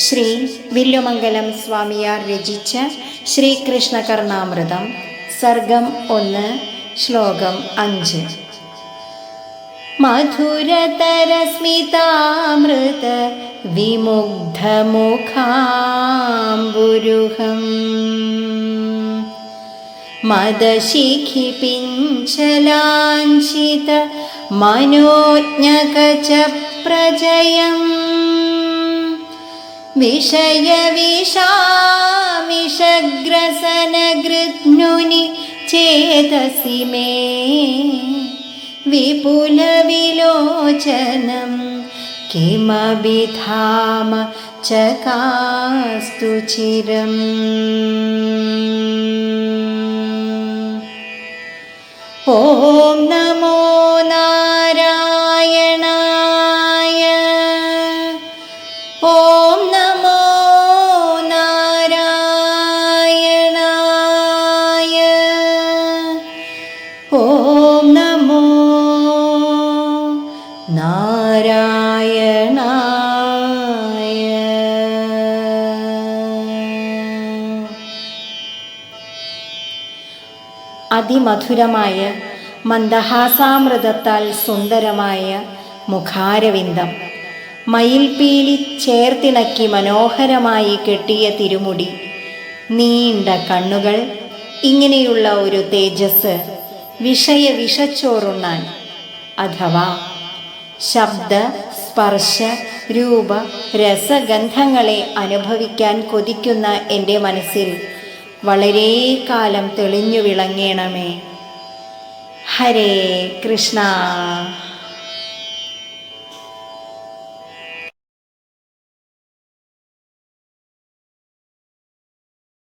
ശ്രീ വില്ലുമംഗലം സ്വാമിയാർ രചിച്ച ശ്രീകൃഷ്ണ കർണാമൃതം സർഗം ഒന്ന് ശ്ലോകം അഞ്ച്. മധുരതരസ്മിതാമൃത വിമുഗ്ധമുഖാംബുരുഹം. മദശിഖിപിഞ്ചലാഞ്ചിത മനോജ്ഞകച പ്രജയം विषयविषा चेतसि मे विपुलविलोचनं किमभिधाम चकास्तु चिरम्। ॐ ഓം നമോ നാരായണായ. അതിമധുരമായ മന്ദഹാസാമൃതത്താൽ സുന്ദരമായ മുഖാരവിന്ദം. മയിൽപീലി ചേർത്തിണക്കി മനോഹരമായി കെട്ടിയ തിരുമുടി. നീണ്ട കണ്ണുകൾ ഇങ്ങനെയുള്ള ഒരു തേജസ്. വിഷയ വിഷച്ചോറുണ്ണാൻ അഥവാ ശബ്ദ സ്പർശ രൂപ രസഗന്ധങ്ങളെ അനുഭവിക്കാൻ കൊതിക്കുന്ന എന്റെ മനസ്സിൽ വളരെ കാലം തെളിഞ്ഞു വിളങ്ങേണമേ. ഹരേ കൃഷ്ണ.